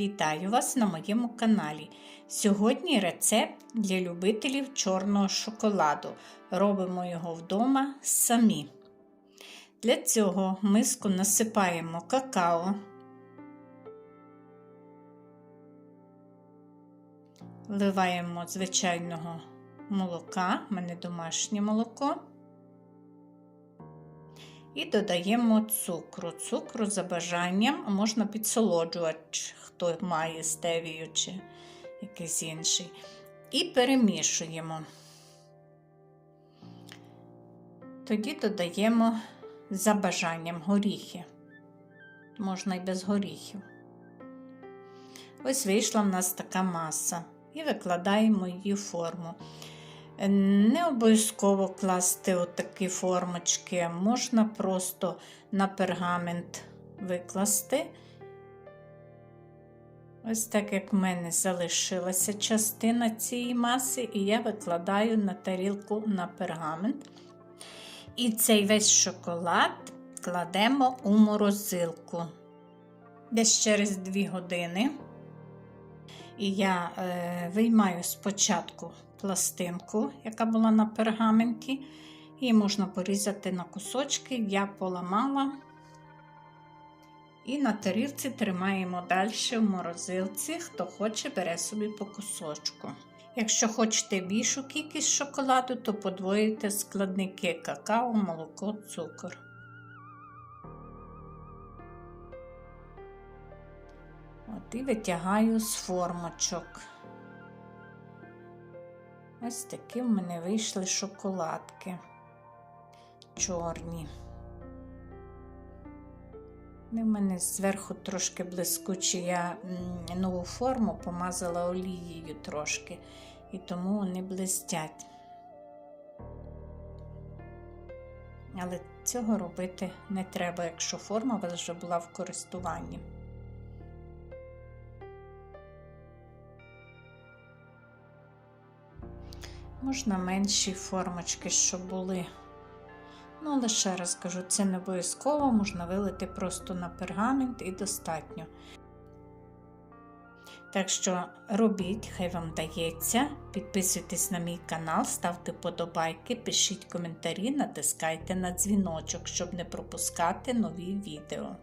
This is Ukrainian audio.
Вітаю вас на моєму каналі. Сьогодні рецепт для любителів чорного шоколаду. Робимо його вдома самі. Для цього в миску насипаємо какао, вливаємо звичайного молока, в мене домашнє молоко. І додаємо цукру. Цукру за бажанням можна підсолоджувач, хто має стевію чи якийсь інший. І перемішуємо. Тоді додаємо за бажанням горіхи. Можна і без горіхів. Ось вийшла в нас така маса. І викладаємо її в форму. Не обов'язково класти отакі формочки, можна просто на пергамент викласти. Ось так, як в мене залишилася частина цієї маси, і я викладаю на тарілку на пергамент. І цей весь шоколад кладемо у морозилку. Десь через 2 години. І я е, виймаю спочатку пластинку, яка була на пергаменті. Її можна порізати на кусочки, я поламала. І на тарілці тримаємо далі в морозилці. Хто хоче, бере собі по кусочку. Якщо хочете більшу кількість шоколаду, то подвоїте складники какао, молоко, цукор. От і витягаю з формочок. Ось такі в мене вийшли шоколадки чорні. В мене зверху трошки блискучі, я нову форму помазала олією трошки, і тому вони блистять. Але цього робити не треба, якщо форма вже була в користуванні. Можна менші формочки, щоб були. Ну, але ще раз кажу, це не обов'язково, можна вилити просто на пергамент і достатньо. Так що робіть, хай вам дається. Підписуйтесь на мій канал, ставте подобайки, пишіть коментарі, натискайте на дзвіночок, щоб не пропускати нові відео.